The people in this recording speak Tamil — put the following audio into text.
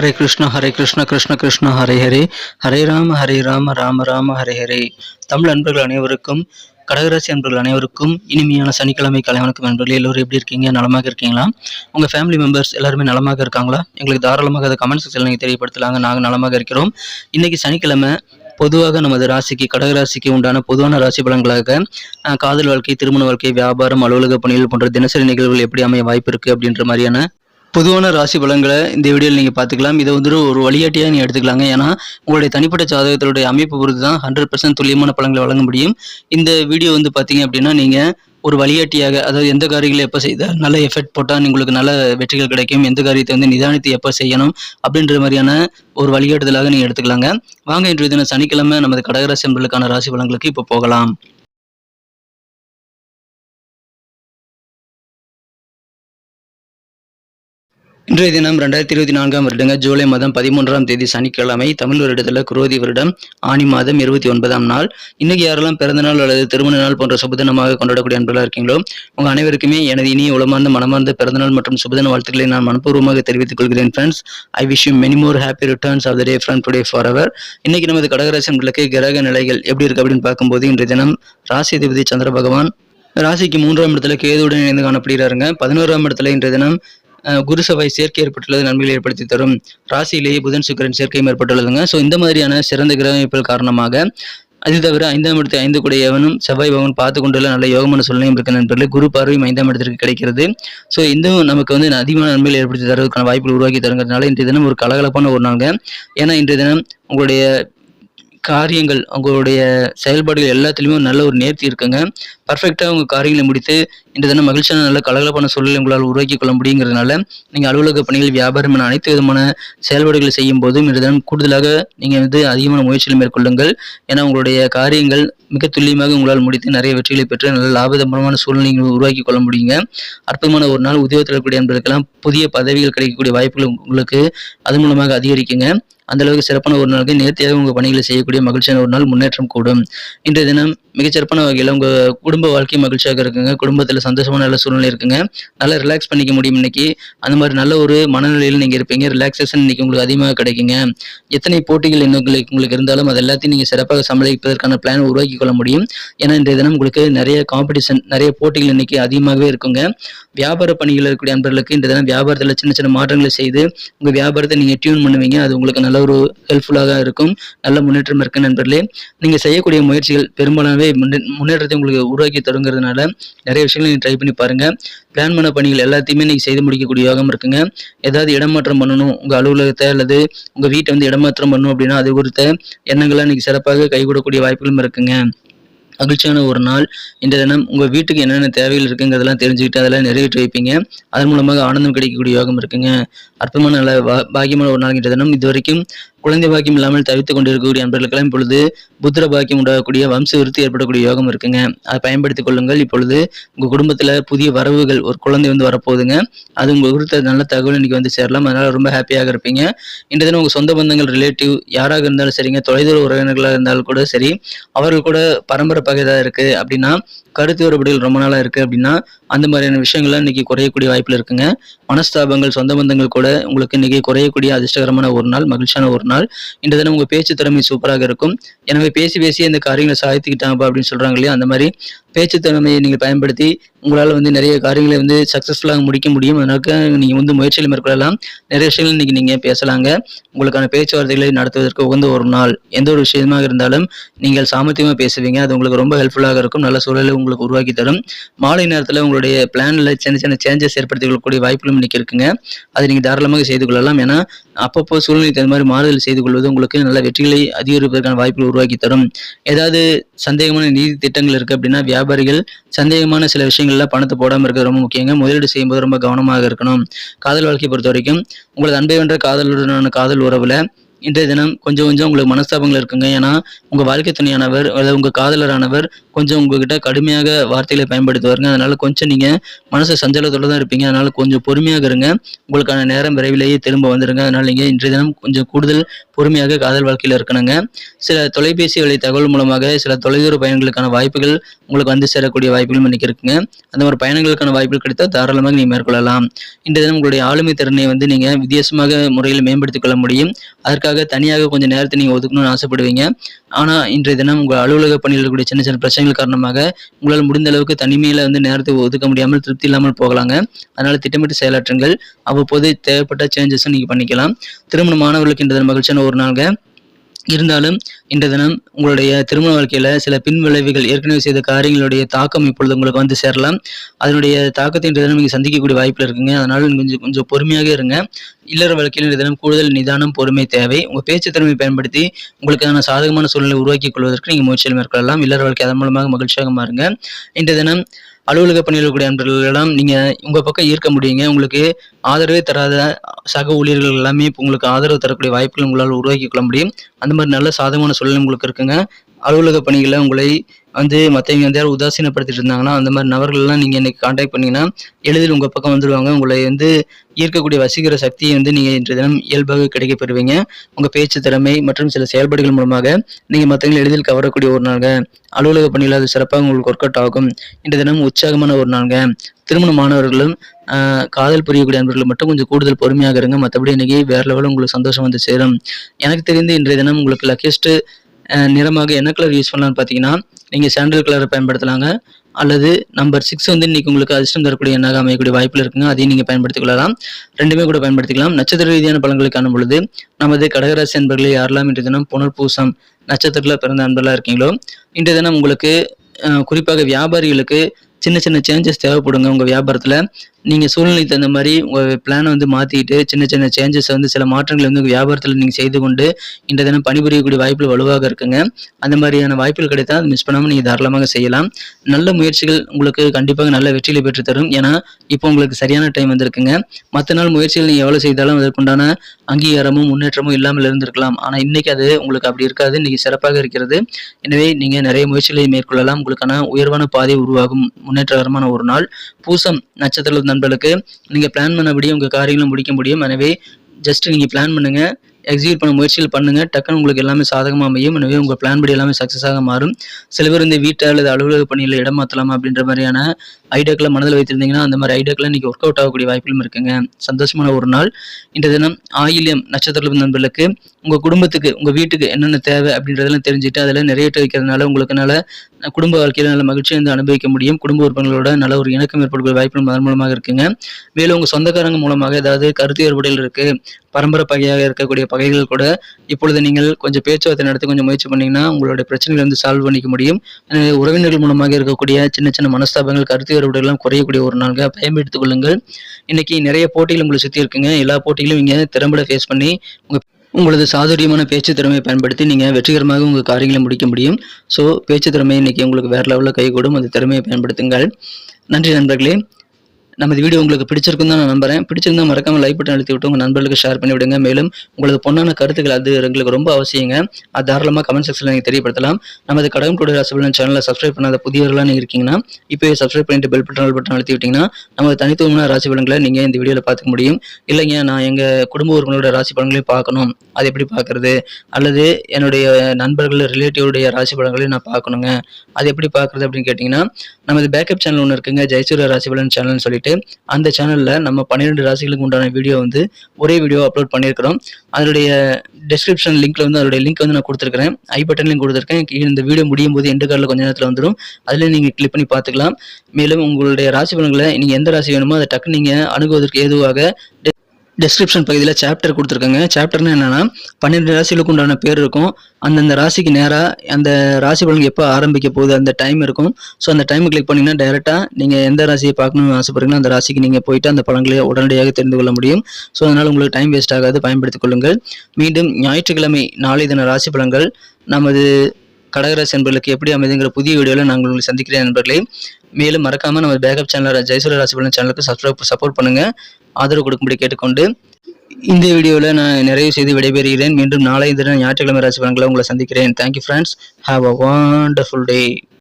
ஹரே கிருஷ்ண ஹரே கிருஷ்ண கிருஷ்ண கிருஷ்ண ஹரே ஹரே ஹரே ராம ஹரே ராம ராம ராம ஹரே ஹரே தமிழ் அன்பர்கள் அனைவருக்கும் கடகராசி அன்பர்கள் அனைவருக்கும் இனிமையான சனிக்கிழமை கலை வணக்கம் எல்லோரும் எப்படி இருக்கீங்க? நலமாக இருக்கீங்களா? உங்கள் ஃபேமிலி மெம்பர்ஸ் எல்லாருமே நலமாக இருக்காங்களா? எங்களுக்கு தாராளமாக அதை கமெண்ட் செக்ஷனில் நீங்கள் தெரியப்படுத்தலாங்க. நாங்கள் நலமாக இருக்கிறோம். இன்னைக்கு சனிக்கிழமை பொதுவாக நமது ராசிக்கு கடகராசிக்கு உண்டான பொதுவான ராசி பலன்களாக காதல் வாழ்க்கை திருமண வாழ்க்கை வியாபாரம் அலுவலக பணிகள் போன்ற தினசரி நிகழ்வுகள் எப்படி அமைய வாய்ப்பு இருக்குது அப்படின்ற மாதிரியான பொதுவான ராசி பலன்களை இந்த வீடியோவில் நீங்கள் பார்த்துக்கலாம். இதை வந்து ஒரு வழிகாட்டியாக நீங்கள் எடுத்துக்கலாங்க. ஏன்னா உங்களுடைய தனிப்பட்ட ஜாதகத்தினுடைய அமைப்பு பொறுத்து தான் ஹண்ட்ரட் பர்சன்ட் துல்லியமான பலன்களை வழங்க முடியும். இந்த வீடியோ வந்து பார்த்தீங்க அப்படின்னா நீங்கள் ஒரு வழிகாட்டியாக அதாவது எந்த காரியங்களை எப்போ செய்தால் நல்ல எஃபெக்ட் போட்டால் உங்களுக்கு நல்ல வெற்றிகள் கிடைக்கும். எந்த காரியத்தை வந்து நிதானித்து எப்போ செய்யணும் அப்படின்ற மாதிரியான ஒரு வழிகாட்டுதலாக நீங்கள் எடுத்துக்கலாங்க. வாங்க இன்றைய தினம் சனிக்கிழமை நமது கடகராசி என்பதற்கான ராசி பலன்களுக்கு இப்போ போகலாம். இன்றைய தினம் ரெண்டாயிரத்தி இருபத்தி நான்காம் வருடங்க ஜூலை மாதம் பதிமூன்றாம் தேதி சனிக்கிழமை தமிழ் வருடத்தில் குரோதி வருடம் ஆணி மாதம் இருபத்தி ஒன்பதாம் நாள். இன்னைக்கு யாரெல்லாம் பிறந்த நாள் அல்லது திருமண நாள் போன்ற சுபதினமாக கொண்டாடக்கூடிய அன்பர்களாக இருக்கீங்களோ உங்க அனைவருக்குமே எனது இனிய உளமார்ந்த மனமார்ந்த பிறந்தநாள் மற்றும் சுபதின வாழ்த்துக்களை நான் மனப்பூர்வமாக தெரிவித்துக் கொள்கிறேன் friends I wish you many more happy returns of the day from today for our இன்னைக்கு நமது கடகராசன்களுக்கு கிரக நிலைகள் எப்படி இருக்கு அப்படின்னு பார்க்கும்போது இன்றைய தினம் ராசி அதிபதி சந்திர பகவான் ராசிக்கு மூன்றாம் இடத்துல கேதுவுடன் இணைந்து காணப்படுகிறாருங்க. பதினோராம் இடத்துல இன்றைய தினம் குரு செவ்வாய் சேர்க்கை ஏற்பட்டுள்ளது நன்மைகளை ஏற்படுத்தி தரும். ராசியிலேயே புதன் சுக்கரன் சேர்க்கையும் ஏற்பட்டுள்ளதுங்க ஸோ இந்த மாதிரியான சிறந்த கிரகமைப்புகள் காரணமாக அது தவிர ஐந்தாம் இடத்தை ஐந்து கூட எவனும் செவ்வாய் பகவான் பார்த்து கொண்டுள்ள நல்ல யோகமான சூழ்நிலையும் இருக்க நண்பர்களே குரு பார்வையும் ஐந்தாம் இடத்திற்கு கிடைக்கிறது. ஸோ இந்தவும் நமக்கு வந்து அதிகமான நன்மைகளை ஏற்படுத்தி தருவதற்கான வாய்ப்புகள் உருவாக்கி தருங்கிறதுனால இன்றைய தினம் ஒரு கலகலப்பான ஒரு நாளுங்க. ஏன்னா இன்றைய தினம் உங்களுடைய காரியங்கள் அவங்களுடைய செயல்பாடுகள் எல்லாத்துலேயுமே நல்ல ஒரு நேர்த்தி இருக்குங்க. பர்ஃபெக்டாக உங்கள் காரியங்களை முடித்து இன்று தினம் மகிழ்ச்சியான நல்ல கலகலப்பான சூழலை உங்களால் உருவாக்கி கொள்ள முடியுங்கிறதுனால நீங்கள் அலுவலக பணிகள் வியாபாரம் என அனைத்து விதமான செயல்பாடுகளை செய்யும் போதும் இன்று தினம் கூடுதலாக நீங்கள் வந்து அதிகமான முயற்சிகளை மேற்கொள்ளுங்கள். ஏன்னா உங்களுடைய காரியங்கள் மிக துல்லியமாக உங்களால் முடித்து நிறைய வெற்றிகளை பெற்று நல்ல லாபகரமான சூழ்நிலை நீங்கள் உருவாக்கி கொள்ள முடியுங்க. அற்புதமான ஒரு நாள் உத்தியோகத்தில் இருக்கக்கூடிய என்பதற்கெல்லாம் புதிய பதவிகள் கிடைக்கக்கூடிய வாய்ப்புகள் உங்களுக்கு அது மூலமாக அதிகரிக்குங்க. அந்த அளவுக்கு சிறப்பான ஒரு நாளுக்கு நேர்த்தியாக உங்கள் பணிகளை செய்யக்கூடிய மகிழ்ச்சியான ஒரு நாள் முன்னேற்றம் கூடும். இன்றைய தினம் மிகச்சிறப்பான வகையில் உங்கள் குடும்ப வாழ்க்கை மகிழ்ச்சியாக இருக்குங்க. குடும்பத்தில் சந்தோஷமான நல்ல சூழ்நிலை இருக்குங்க. நல்லா ரிலாக்ஸ் பண்ணிக்க முடியும் இன்னைக்கு. அந்த மாதிரி நல்ல ஒரு மனநிலையில் நீங்கள் இருப்பீங்க. ரிலாக்ஸேஷன் இன்னைக்கு உங்களுக்கு அதிகமாக கிடைக்குங்க. எத்தனை போட்டிகள் இன்னும் உங்களுக்கு இருந்தாலும் அது எல்லாத்தையும் நீங்கள் சிறப்பாக சமாளிப்பதற்கான பிளான் உருவாக்கி கொள்ள முடியும். ஏன்னா இன்றைய தினம் உங்களுக்கு நிறைய காம்படிஷன் நிறைய போட்டிகள் இன்னைக்கு அதிகமாகவே இருக்குங்க. வியாபார பணிகள் இருக்கக்கூடிய அன்பர்களுக்கு இந்த தினம் வியாபாரத்தில் சின்ன சின்ன மாற்றங்களை செய்து உங்கள் வியாபாரத்தை நீங்கள் டியூன் பண்ணுவீங்க. அது உங்களுக்கு நல்ல ஒரு ஹெல்ப்ஃபுல்லாக இருக்கும். நல்ல முன்னேற்றம் இருக்கு நண்பர்களே நீங்கள் செய்யக்கூடிய முயற்சிகள் பெரும்பாலான முன்னே- முன்னேற்றத்தை உங்களுக்கு உருவாக்கி தருங்கிறதுனால நிறைய விஷயங்களை நீங்கள் ட்ரை பண்ணி பாருங்கள் பிளான் பண்ண பணிகள் எல்லாத்தையுமே நீங்கள் செய்து முடிக்கக்கூடிய யோகம் இருக்குங்க. ஏதாவது இடமாற்றம் பண்ணணும் உங்கள் அலுவலகத்தை அல்லது உங்கள் வீட்டை வந்து இடமாற்றம் பண்ணணும் அப்படின்னா அது குறித்த எண்ணங்கள்லாம் இன்னைக்கு சிறப்பாக கைகூடக்கூடிய வாய்ப்புகளும் இருக்குங்க. மகிழ்ச்சியான ஒரு நாள். இந்த தினம் உங்கள் வீட்டுக்கு என்னென்ன தேவைகள் இருக்குங்கிறதெல்லாம் தெரிஞ்சுக்கிட்டு அதெல்லாம் நிறைவேற்றி வைப்பீங்க. அதன் மூலமாக ஆனந்தம் கிடைக்கக்கூடிய யோகம் இருக்குங்க. அற்புதமான நல்ல பாக்கியமான ஒரு நாள் தினம் இது வரைக்கும் குழந்தை பாக்கியம் இல்லாமல் தவித்துக் கொண்டிருக்கக்கூடிய அன்பர்களுக்கெல்லாம் இப்பொழுது புத்திர பாக்கியம் உண்டாகக்கூடிய வம்ச விருத்தி ஏற்படக்கூடிய யோகம் இருக்குங்க. அதை பயன்படுத்திக் கொள்ளுங்கள். இப்பொழுது உங்கள் குடும்பத்தில் புதிய வரவுகள் ஒரு குழந்தை வந்து வரப்போகுதுங்க. அது உங்கள் குறித்த நல்ல தகவல் இன்னைக்கு வந்து சேரலாம். அதனால ரொம்ப ஹாப்பியாக இருப்பீங்க. இந்த தினம் உங்கள் சொந்த பந்தங்கள் ரிலேட்டிவ் யாராக இருந்தாலும் சரிங்க. தொலைதூர உறவினர்களாக இருந்தாலும் கூட சரி அவர்கள் கூட பரம்பரை பகைதாக இருக்கு அப்படின்னா கருத்து வேறுபாடுகள் ரொம்ப நாளாக இருக்கு அப்படின்னா அந்த மாதிரியான விஷயங்கள்லாம் இன்றைக்கி குறையக்கூடிய வாய்ப்பில் இருக்குங்க. மனஸ்தாபங்கள் சொந்த பந்தங்கள் கூட உங்களுக்கு இன்றைக்கி குறையக்கூடிய அதிர்ஷ்டகரமான ஒரு நாள் மகிழ்ச்சியான ஒரு நாள். இந்த தினம் உங்கள் பேச்சு திறமை சூப்பராக இருக்கும். எனவே பேசி பேசி இந்த காரியங்களை சாதித்துக்கிட்டாங்க அப்படின்னு சொல்கிறாங்க இல்லையா? அந்த மாதிரி பேச்சு திறமையை நீங்கள் பயன்படுத்தி உங்களால் வந்து நிறைய காரியங்களை வந்து சக்ஸஸ்ஃபுல்லாக முடிக்க முடியும். அதனால நீங்கள் வந்து முயற்சியில் மேற்கொள்ளலாம். நிறைய விஷயங்கள் இன்றைக்கி நீங்கள் பேசலாங்க. உங்களுக்கான பேச்சுவார்த்தைகளை நடத்துவதற்கு உகந்த ஒரு நாள். எந்த ஒரு விஷயமாக இருந்தாலும் நீங்கள் சாமர்த்தியமாக பேசுவீங்க. அது உங்களுக்கு ரொம்ப ஹெல்ப்ஃபுல்லாக இருக்கும். நல்ல சூழலை உங்களுக்கு உருவாக்கி தரும். மாலை நேரத்தில் உங்களுடைய பிளானில் சின்ன சின்ன சேஞ்சஸ் ஏற்படுத்திக் கொள்ளக்கூடிய வாய்ப்புகளும் இன்றைக்கி இருக்குங்க. அதை நீங்கள் தாராளமாக செய்து கொள்ளலாம். ஏன்னா அப்பப்போ சூழ்நிலை தகுந்த மாதிரி மாறுதல் செய்து கொள்வது உங்களுக்கு நல்ல வெற்றிகளை அதிகரிப்பதற்கான வாய்ப்புகள் உருவாக்கி தரும். ஏதாவது சந்தேகமான நீதி திட்டங்கள் இருக்குது அப்படின்னா வியாபாரிகள் சந்தேகமான சில விஷயங்கள்ல பணத்தை போடாமல் இருக்கிறது ரொம்ப முக்கியங்க. முதலீடு செய்யும்போது ரொம்ப கவனமாக இருக்கணும். காதல் வாழ்க்கையை பொறுத்த வரைக்கும் உங்களது அன்பை வென்ற காதலுடனான காதல் உறவுல இன்றைய தினம் கொஞ்சம் கொஞ்சம் உங்களுக்கு மனஸ்தாபங்கள் இருக்குங்க. ஏன்னா உங்க வாழ்க்கை துணையானவர் அல்லது உங்க காதலரானவர் கொஞ்சம் உங்ககிட்ட கடுமையாக வார்த்தைகளை பயன்படுத்துவாருங்க. அதனால கொஞ்சம் நீங்கள் மனசு சஞ்சலத்தோட தான் இருப்பீங்க. அதனால கொஞ்சம் பொறுமையாக இருங்க. உங்களுக்கான நேரம் விரைவிலேயே திரும்ப வந்துருங்க. அதனால நீங்கள் இன்றைய தினம் கொஞ்சம் கூடுதல் பொறுமையாக காதல் வாழ்க்கையில் இருக்கணுங்க. சில தொலைபேசி வழி தகவல் மூலமாக சில தொலைதூர பயணங்களுக்கான வாய்ப்புகள் உங்களுக்கு வந்து சேரக்கூடிய வாய்ப்புகளும் இன்னைக்கு இருக்குங்க. அந்த மாதிரி பயணங்களுக்கான வாய்ப்புகள் கிடைத்தால் தாராளமாக நீங்கள் மேற்கொள்ளலாம். இன்றைய தினம் உங்களுடைய ஆளுமை திறனை வந்து நீங்கள் வித்தியாசமாக முறையில் மேம்படுத்திக் கொள்ள முடியும். அதற்காக தனியாக கொஞ்சம் நேரத்தை நீங்கள் ஒதுக்கணும்னு ஆசைப்படுவீங்க. ஆனால் இன்றைய தினம் உங்கள் அலுவலக பணியில் இருக்கக்கூடிய சின்ன சின்ன பிரச்சனை பிரச்சனைகள் காரணமாக உங்களால் முடிந்த அளவுக்கு தனிமையில் வந்து நேரத்தை ஒதுக்க முடியாமல் திருப்தி இல்லாமல் போகலாங்க. அதனால திட்டமிட்டு செயலாற்றுங்கள். அவ்வப்போது தேவைப்பட்ட சேஞ்சஸும் நீங்கள் பண்ணிக்கலாம். திருமணமானவர்களுக்கு இன்றைய மகிழ்ச்சியான ஒரு நாள்ங்க. இருந்தாலும் இன்றைய தினம் உங்களுடைய திருமண வாழ்க்கையில் சில பின் விளைவுகள் ஏற்கனவே செய்த காரியங்களுடைய தாக்கம் இப்பொழுது உங்களுக்கு வந்து சேரலாம். அதனுடைய தாக்கத்தை இன்றைய தினம் நீங்கள் சந்திக்கக்கூடிய வாய்ப்பில் இருக்குங்க. அதனால் கொஞ்சம் கொஞ்சம் பொறுமையாக இருங்க. இல்லற வாழ்க்கையில் இன்றைய தினம் கூடுதல் நிதானம் பொறுமை தேவை. உங்கள் பேச்சு திறமை பயன்படுத்தி உங்களுக்கான சாதகமான சூழ்நிலை உருவாக்கிக் கொள்வதற்கு நீங்கள் முயற்சியில் மேற்கொள்ளலாம். இல்லற வாழ்க்கை அதன் மூலமாக மகிழ்ச்சியாக மாறுங்க. இன்றைய தினம் அலுவலக பணியில் இருக்கக்கூடிய நண்பர்களிடம் நீங்கள் உங்கள் பக்கம் ஈர்க்க முடியுங்க. உங்களுக்கு ஆதரவே தராத சக ஊழியர்கள் எல்லாமே இப்போ உங்களுக்கு ஆதரவு தரக்கூடிய வாய்ப்புகள் உங்களால் உருவாக்கி கொள்ள முடியும். அந்த மாதிரி நல்ல சாதகமான சூழ்நிலை உங்களுக்கு இருக்குங்க. அலுவலக பணிகளில் உங்களை வந்து மற்றவங்க வந்து யாரும் உதாசீனப்படுத்திட்டு இருந்தாங்கன்னா அந்த மாதிரி நபர்கள்லாம் நீங்கள் இன்றைக்கி காண்டாக்ட் பண்ணிங்கன்னா எளிதில் உங்கள் பக்கம் வந்துடுவாங்க உங்களை வந்து ஈர்க்கக்கூடிய வசீகர சக்தியை வந்து நீங்கள் இன்றைய தினம் இயல்பாக கிடைக்க பெறுவீங்க உங்கள் பேச்சு திறமை மற்றும் சில செயல்பாடுகள் மூலமாக நீங்கள் மற்றவங்களை எளிதில் கவரக்கூடிய ஒரு நாள்ங்க. அலுவலக பணியில் அது சிறப்பாக உங்களுக்கு ஒர்க் அவுட் ஆகும். இன்றைய தினம் உற்சாகமான ஒரு நாள்ங்க. திருமணமானவர்களும் மாணவர்களும் காதல் புரியக்கூடிய அன்பர்கள் மட்டும் கொஞ்சம் கூடுதல் பொறுமையாக இருங்க. மற்றபடி இன்றைக்கி வேற லெவலில் உங்களுக்கு சந்தோஷம் வந்து சேரும். எனக்கு தெரிந்து இன்றைய தினம் உங்களுக்கு லக்கியஸ்ட் நிறமாக என்ன கலர் யூஸ் பண்ணலான்னு பார்த்தீங்கன்னா நீங்கள் சாண்டல் கலரை பயன்படுத்தலாங்க. அல்லது நம்பர் சிக்ஸ் வந்து இன்றைக்கி உங்களுக்கு அதிர்ஷ்டம் தரக்கூடிய எண்ணாக அமையக்கூடிய வாய்ப்பில் இருக்குங்க. அதையும் நீங்கள் பயன்படுத்திக் கொள்ளலாம். ரெண்டுமே கூட பயன்படுத்திக்கலாம். நட்சத்திர ரீதியான பலன்களை காணும் பொழுது நமது கடகராசி அன்பர்களை யாரெல்லாம் இன்றைய தினம் புனர்பூசம் நட்சத்திரத்தில் பிறந்த அன்பர்களாக இருக்கீங்களோ இன்றைய தினம் உங்களுக்கு குறிப்பாக வியாபாரிகளுக்கு சின்ன சின்ன சேஞ்சஸ் தேவைப்படுங்க. உங்கள் வியாபாரத்தில் நீங்கள் சூழ்நிலைக்கு தகுந்த மாதிரி உங்கள் பிளானை வந்து மாற்றிக்கிட்டு சின்ன சின்ன சேஞ்சஸ் வந்து சில மாற்றங்களை வந்து வியாபாரத்தில் நீங்கள் செய்து கொண்டு இன்றைய தினம் பணிபுரியக்கூடிய வாய்ப்புகள் வலுவாக இருக்குங்க. அந்த மாதிரியான வாய்ப்புகள் கிடைத்தால் அது மிஸ் பண்ணாமல் நீங்கள் தாராளமாக செய்யலாம். நல்ல முயற்சிகள் உங்களுக்கு கண்டிப்பாக நல்ல வெற்றியில் பெற்று தரும். ஏன்னா இப்போ உங்களுக்கு சரியான டைம் வந்திருக்குங்க. மற்ற நாள் முயற்சிகள் நீங்கள் எவ்வளோ செய்தாலும் அதற்குண்டான அங்கீகாரமும் முன்னேற்றமும் இல்லாமல் இருந்திருக்கலாம். ஆனால் இன்றைக்கி அது உங்களுக்கு அப்படி இருக்காது. இன்றைக்கி சிறப்பாக இருக்கிறது. எனவே நீங்கள் நிறைய முயற்சிகளை மேற்கொள்ளலாம். உங்களுக்கான உயர்வான பாதை உருவாகும். முன்னேற்றகரமான ஒரு நாள். பூசம் நட்சத்திரத்தில் நண்பர்களுக்கு நீங்கள் பிளான் பண்ணபடியே உங்கள் காரியங்களும் முடிக்க முடியும். எனவே ஜஸ்ட் நீங்கள் பிளான் பண்ணுங்க. எக்ஸிக்யூட் பண்ண முயற்சிகள் பண்ணுங்க. டக்குன்னு உங்களுக்கு எல்லாமே சாதகமாக அமையும். எனவே உங்கள் பிளான் படி எல்லாமே சக்ஸஸாக மாறும். சில பேர் இந்த வீட்டை அல்லது அலுவலக பணியில் இடம் மாற்றலாமா அப்படின்ற மாதிரியான ஐடியாக்களை மனதில் வைத்திருந்தீங்கன்னா அந்த மாதிரி ஐடியாக்களை இன்னைக்கு ஒர்க் அவுட் ஆகக்கூடிய வாய்ப்புகளும் இருக்குங்க. சந்தோஷமான ஒரு நாள். இன்றைய தினம் ஆயிலியம் நட்சத்திர நண்பர்களுக்கு உங்கள் குடும்பத்துக்கு உங்கள் வீட்டுக்கு என்னென்ன தேவை அப்படின்றதெல்லாம் தெரிஞ்சுட்டு அதில் நிறைவேற்ற வைக்கிறதுனால உங்களுக்குனால குடும்ப வாழ்க்கையில் நல்ல மகிழ்ச்சியை வந்து அனுபவிக்க முடியும். குடும்ப உறுப்பினர்களோட நல்ல ஒரு இணக்கம் ஏற்படக்கூடிய வாய்ப்புகள் அதன் மூலமாக இருக்குங்க. மேலும் உங்கள் சொந்தக்காரங்க மூலமாக ஏதாவது கருத்து ஏற்படையில் இருக்குது பரம்பரை பகையாக இருக்கக்கூடிய பகைகள் கூட இப்பொழுது நீங்கள் கொஞ்சம் பேச்சுவார்த்தை நடத்தி கொஞ்சம் முயற்சி பண்ணீங்கன்னா உங்களுடைய பிரச்சனைகளை வந்து சால்வ் பண்ணிக்க முடியும். உறவினர்கள் மூலமாக இருக்கக்கூடிய சின்ன சின்ன மனஸ்தாபங்கள் கருத்து வேறுபாடுகள் குறையக்கூடிய ஒரு நாள்கள் பயன்படுத்திக் கொள்ளுங்கள். இன்னைக்கு நிறைய போட்டிகள் உங்களை சுற்றி இருக்குங்க. எல்லா போட்டிகளும் இங்கே திறம்பட ஃபேஸ் பண்ணி உங்கள் உங்களது சாதுரியமான பேச்சு திறமையை பயன்படுத்தி நீங்கள் வெற்றிகரமாக உங்கள் காரியங்களை முடிக்க முடியும். ஸோ பேச்சு திறமை இன்னைக்கு உங்களுக்கு வேற லெவலில் கைகூடும் அந்த திறமையை பயன்படுத்துங்கள். நன்றி நண்பர்களே. நமது வீடியோ உங்களுக்கு பிடிச்சிருக்கும் தான் நான் நம்புறேன். பிடிச்சிருந்தா மறக்காம லைக் பட்டன் அழுத்தி விட்டு உங்க நண்பர்களுக்கு ஷேர் பண்ணி விடுங்க. மேலும் உங்களது பொண்ணான கருத்துக்கள் அது எங்களுக்கு ரொம்ப அவசியங்க. அது தாராளமாக கமெண்ட் செக்ஷனில் நீங்கள் தெரியப்படுத்தலாம். நமது கடகம் டுடே ராசிபலன் சேனலை சப்ஸ்கிரைப் பண்ணாத புதியவர்களாக நீங்கள் இருக்கீங்கன்னா இப்போ சப்ஸ்கிரைப் பண்ணிட்டு பெல் பட்டன் பட்டன் அழுத்தி விட்டீங்கன்னா நமது தனித்துவமான ராசி பலன்களை நீங்கள் இந்த வீடியோவில் பார்த்துக்க முடியும். இல்லைங்க நான் எங்கள் குடும்ப உறுப்பினரோட ராசி பலன்களையும் பார்க்கணும். அது எப்படி பார்க்கறது? அல்லது என்னுடைய நண்பர்கள் ரிலேட்டிவுடைய ராசி பலன்களையும் நான் பார்க்கணுங்க. அது எப்படி பார்க்கறது அப்படின்னு கேட்டிங்கன்னா நமது பேக்கப் சேனல் ஒன்று இருக்குங்க. ஜெயசூரிய ராசி பலன் சேனல்னு சொல்லிட்டு அந்த சேனலில் நம்ம பன்னிரெண்டு ராசிகளுக்கு உண்டான வீடியோ வந்து ஒரே வீடியோ அப்லோட் பண்ணியிருக்கிறோம். அதனுடைய டிஸ்கிரிப்ஷன் லிங்க்ல வந்து அதோடைய லிங்க் வந்து நான் கொடுத்துருக்கிறேன். ஐ பட்டன்லையும் கொடுத்துருக்கேன். கீழே இந்த வீடியோ முடியும் போது எண்டு கார்டில் கொஞ்ச நேரத்தில் வந்துடும் அதில் நீங்கள் கிளிக் பண்ணி பார்த்துக்கலாம். மேலும் உங்களுடைய ராசி பலன்களை நீங்கள் எந்த ராசி வேணுமோ அதை டக்கு நீங்கள் அணுகுவதற்கு ஏதுவாக டிஸ்கிரிப்ஷன் பகுதியில் சாப்டர் கொடுத்துருக்காங்க. சாப்டர்னு என்னென்னா பன்னிரெண்டு ராசிகளுக்கு உண்டான பேர் இருக்கும். அந்தந்த ராசிக்கு நேராக அந்த ராசி பலன் எப்போ ஆரம்பிக்க போகுது அந்த டைம் இருக்கும். ஸோ அந்த டைம் கிளிக் பண்ணிங்கன்னா டைரெக்டாக நீங்கள் எந்த ராசியை பார்க்கணும்னு ஆசைப்படுறீங்களோ அந்த ராசிக்கு நீங்கள் போயிட்டு அந்த பலன்களை உடனடியாக தெரிந்து கொள்ள முடியும். ஸோ அதனால் உங்களுக்கு டைம் வேஸ்ட் ஆகாது பயன்படுத்திக் கொள்ளுங்கள். மீண்டும் ஞாயிற்றுக்கிழமை நாளை தின ராசி பலன்கள். நமது கடகராசி என்பர்களுக்கு எப்படி அமைதுங்கிற புதிய வீடியோவில் நாங்கள் உங்களை சந்திக்கிறேன் நண்பர்களே. மேலும் மறக்காம நம்ம பேக்கப் சேனல் ஜெயசூரிய ராசிபலன் சேனலுக்கு சப்ஸ்கிரைப் சப்போர்ட் பண்ணுங்க. ஆதரவு கொடுக்கும்படி கேட்டுக்கொண்டு இந்த வீடியோவில் நான் நிறைவு செய்து விடைபெறுகிறேன். மீண்டும் நாளை தினம் ஞாயிற்றுக்கிழமை ராசி பலன்களை உங்களை சந்திக்கிறேன். Thank you friends have a wonderful day